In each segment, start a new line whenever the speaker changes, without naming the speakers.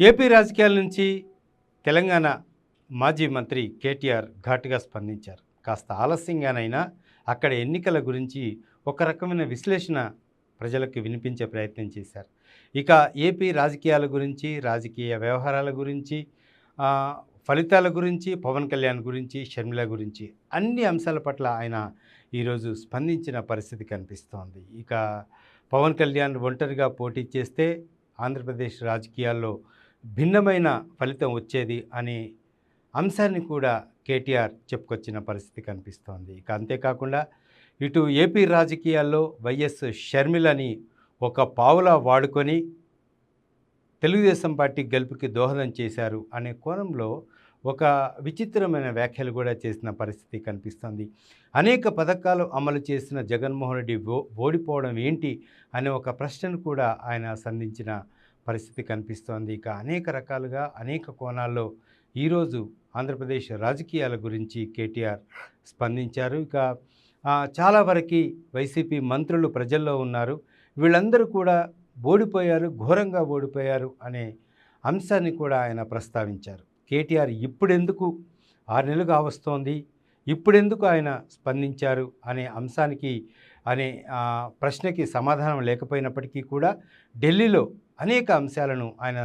AP రాజకీయాల నుంచి తెలంగాణ మాజీ మంత్రి కేటీఆర్ ఘాటుగా స్పందించారు. కాస్త ఆలస్యంగానైనా అక్కడ ఎన్నికల గురించి ఒక రకమైన విశ్లేషణ ప్రజలకు వినిపించే ప్రయత్నం చేశారు. ఇక ఏపీ రాజకీయాల గురించి రాజకీయ వ్యవహారాల గురించి ఫలితాల గురించి పవన్ కళ్యాణ్ గురించి షర్మిల గురించి అన్ని అంశాల పట్ల ఆయన ఈరోజు స్పందించిన పరిస్థితి కనిపిస్తోంది. ఇక పవన్ కళ్యాణ్ ఒంటరిగా పోటీ చేస్తే ఆంధ్రప్రదేశ్ రాజకీయాల్లో భిన్నమైన ఫలితం వచ్చేది అనే అంశాన్ని కూడా కేటీఆర్ చెప్పుకొచ్చిన పరిస్థితి కనిపిస్తోంది. ఇక అంతేకాకుండా ఇటు ఏపీ రాజకీయాల్లో వైఎస్ షర్మిలని ఒక పావులా వాడుకొని తెలుగుదేశం పార్టీ గెలుపుకి దోహదం చేశారు అనే కోణంలో ఒక విచిత్రమైన వ్యాఖ్యలు కూడా చేసిన పరిస్థితి కనిపిస్తుంది. అనేక పథకాలు అమలు చేసిన జగన్మోహన్ రెడ్డి ఓ ఓడిపోవడం ఏంటి అనే ఒక ప్రశ్నను కూడా ఆయన సంధించిన పరిస్థితి కనిపిస్తోంది. ఇక అనేక రకాలుగా అనేక కోణాల్లో ఈరోజు ఆంధ్రప్రదేశ్ రాజకీయాల గురించి కేటీఆర్ స్పందించారు. ఇక చాలా వరకు వైసీపీ మంత్రులు ప్రజల్లో ఉన్నారు. వీళ్ళందరూ కూడా ఓడిపోయారు ఘోరంగా ఓడిపోయారు అనే అంశాన్ని కూడా ఆయన ప్రస్తావించారు. కేటీఆర్ ఇప్పుడెందుకు ఆరు నెలలుగా వస్తోంది? ఇప్పుడెందుకు ఆయన స్పందించారు? అనే అంశానికి అనే ప్రశ్నకి సమాధానం లేకపోయినప్పటికీ కూడా ఢిల్లీలో అనేక అంశాలను ఆయన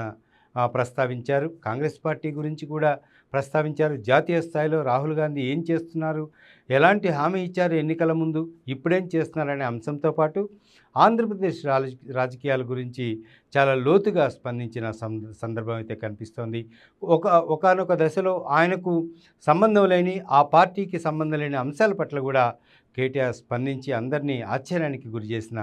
ప్రస్తావించారు. కాంగ్రెస్ పార్టీ గురించి కూడా ప్రస్తావించారు. జాతీయ స్థాయిలో రాహుల్ గాంధీ ఏం చేస్తున్నారు? ఎలాంటి హామీ ఇచ్చారు ఎన్నికల ముందు? ఇప్పుడేం చేస్తున్నారనే అంశంతో పాటు ఆంధ్రప్రదేశ్ రాజ రాజకీయాల గురించి చాలా లోతుగా స్పందించిన సందర్భం అయితే కనిపిస్తోంది. ఒక ఒకనొక దశలో ఆయనకు సంబంధం లేని ఆ పార్టీకి సంబంధం లేని అంశాల పట్ల కూడా కేటీఆర్ స్పందించి అందరినీ ఆశ్చర్యానికి గురి చేసిన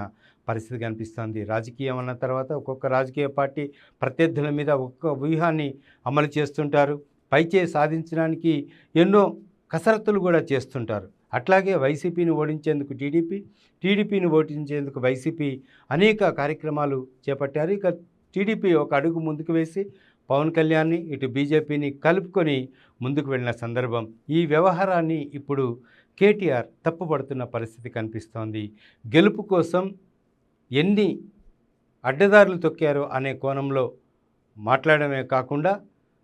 పరిస్థితి కనిపిస్తోంది. రాజకీయం అన్న తర్వాత ఒక్కొక్క రాజకీయ పార్టీ ప్రత్యర్థుల మీద ఒక్కొక్క వ్యూహాన్ని అమలు చేస్తుంటారు. పైచే సాధించడానికి ఎన్నో కసరత్తులు కూడా చేస్తుంటారు. అట్లాగే వైసీపీని ఓడించేందుకు టీడీపీ టీడీపీని ఓడించేందుకు వైసీపీ అనేక కార్యక్రమాలు చేపట్టారు. ఇక టీడీపీ ఒక అడుగు ముందుకు వేసి పవన్ కళ్యాణ్ని ఇటు బీజేపీని కలుపుకొని ముందుకు వెళ్ళిన సందర్భం. ఈ వ్యవహారాన్ని ఇప్పుడు కేటీఆర్ తప్పుపడుతున్న పరిస్థితి కనిపిస్తోంది. గెలుపు కోసం ఎన్ని అడ్డదారులు తొక్కారో అనే కోణంలో మాట్లాడమే కాకుండా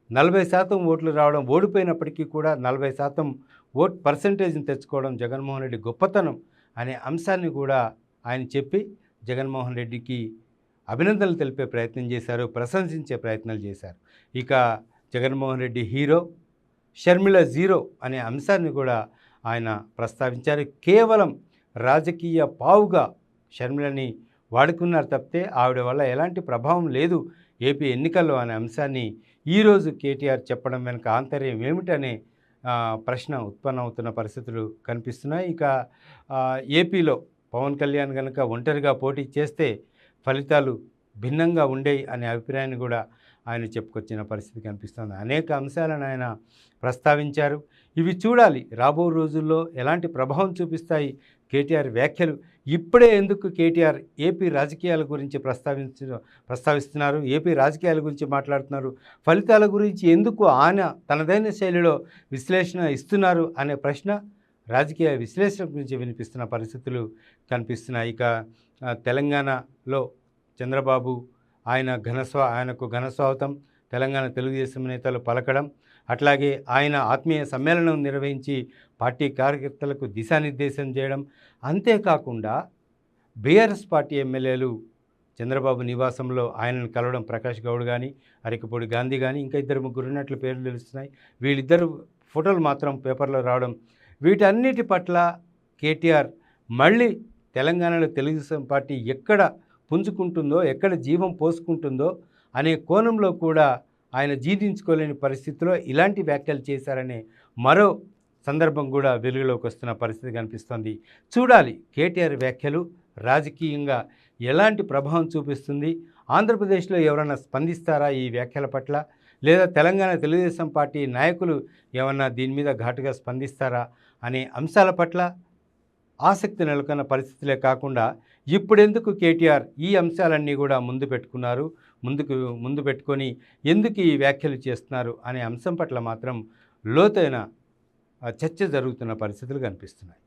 నలభై శాతం ఓట్లు రావడం ఓడిపోయినప్పటికీ కూడా నలభై శాతం ఓట్ పర్సంటేజ్ని తెచ్చుకోవడం జగన్మోహన్ రెడ్డి గొప్పతనం అనే అంశాన్ని కూడా ఆయన చెప్పి జగన్మోహన్ రెడ్డికి అభినందనలు తెలిపే ప్రయత్నం చేశారు ప్రశంసించే ప్రయత్నాలు చేశారు. ఇక జగన్మోహన్ రెడ్డి హీరో షర్మిల జీరో అనే అంశాన్ని కూడా ఆయన ప్రస్తావించారు. కేవలం రాజకీయ పావుగా షర్మిలని వాడుకున్నారు తప్పితే ఆవిడ వల్ల ఎలాంటి ప్రభావం లేదు. ఏపీ ఎన్నికల్లో అనే అంశాన్ని ఈరోజు కేటీఆర్ చెప్పడం వెనుక ఆంతర్యం ఏమిటనే ప్రశ్న ఉత్పన్నమవుతున్న పరిస్థితులు కనిపిస్తున్నాయి. ఇక ఏపీలో పవన్ కళ్యాణ్ కనుక ఒంటరిగా పోటీ చేస్తే ఫలితాలు భిన్నంగా ఉండేవి అనే అభిప్రాయాన్ని కూడా ఆయన చెప్పుకొచ్చిన పరిస్థితి కనిపిస్తుంది. అనేక అంశాలను ఆయన ప్రస్తావించారు. ఇవి చూడాలి. రాబో రోజుల్లో ఎలాంటి ప్రభావం చూపిస్తాయి కేటీఆర్ వ్యాఖ్యలు? ఇప్పుడే ఎందుకు కేటీఆర్ ఏపీ రాజకీయాల గురించి ప్రస్తావించ ప్రస్తావిస్తున్నారు? ఏపీ రాజకీయాల గురించి మాట్లాడుతున్నారు? ఫలితాల గురించి ఎందుకు ఆయన తనదైన శైలిలో విశ్లేషణ ఇస్తున్నారు అనే ప్రశ్న రాజకీయ విశ్లేషణ గురించి వినిపిస్తున్న పరిస్థితులు కనిపిస్తున్నాయి. ఇక తెలంగాణలో చంద్రబాబు ఆయన ఘనస్వా ఆయనకు ఘనస్వాగతం తెలంగాణ తెలుగుదేశం నేతలు పలకడం. అట్లాగే ఆయన ఆత్మీయ సమ్మేళనం నిర్వహించి పార్టీ కార్యకర్తలకు దిశానిర్దేశం చేయడం. అంతేకాకుండా బీఆర్ఎస్ పార్టీ ఎమ్మెల్యేలు చంద్రబాబు నివాసంలో ఆయనను కలవడం ప్రకాష్ గౌడ్ కానీ అరికపూడి గాంధీ కానీ ఇంకా ఇద్దరు ముగ్గురు ఉన్నట్లు పేర్లు తెలుస్తున్నాయి. వీళ్ళిద్దరు ఫోటోలు మాత్రం పేపర్లో రావడం. వీటన్నిటి పట్ల కేటీఆర్ మళ్ళీ తెలంగాణలో తెలుగుదేశం పార్టీ ఎక్కడ పుంజుకుంటుందో ఎక్కడ జీవం పోసుకుంటుందో అనే కోణంలో కూడా ఆయన జీర్ణించుకోలేని పరిస్థితిలో ఇలాంటి వ్యాఖ్యలు చేశారనే మరో సందర్భం కూడా వెలుగులోకి వస్తున్న పరిస్థితి కనిపిస్తోంది. చూడాలి కేటీఆర్ వ్యాఖ్యలు రాజకీయంగా ఎలాంటి ప్రభావం చూపిస్తుంది? ఆంధ్రప్రదేశ్లో ఎవరైనా స్పందిస్తారా ఈ వ్యాఖ్యల పట్ల? లేదా తెలంగాణ తెలుగుదేశం పార్టీ నాయకులు ఏమన్నా దీని మీద ఘాటుగా స్పందిస్తారా అనే అంశాల పట్ల ఆసక్తి నెలకొన్న పరిస్థితులే కాకుండా ఇప్పుడెందుకు కేటీఆర్ ఈ అంశాలన్నీ కూడా ముందు పెట్టుకున్నారు? ముందుకు ముందు పెట్టుకొని ఎందుకు ఈ వ్యాఖ్యలు చేస్తున్నారు? అనే అంశం పట్ల మాత్రం లోతైన చర్చ జరుగుతున్న పరిస్థితులు కనిపిస్తున్నాయి.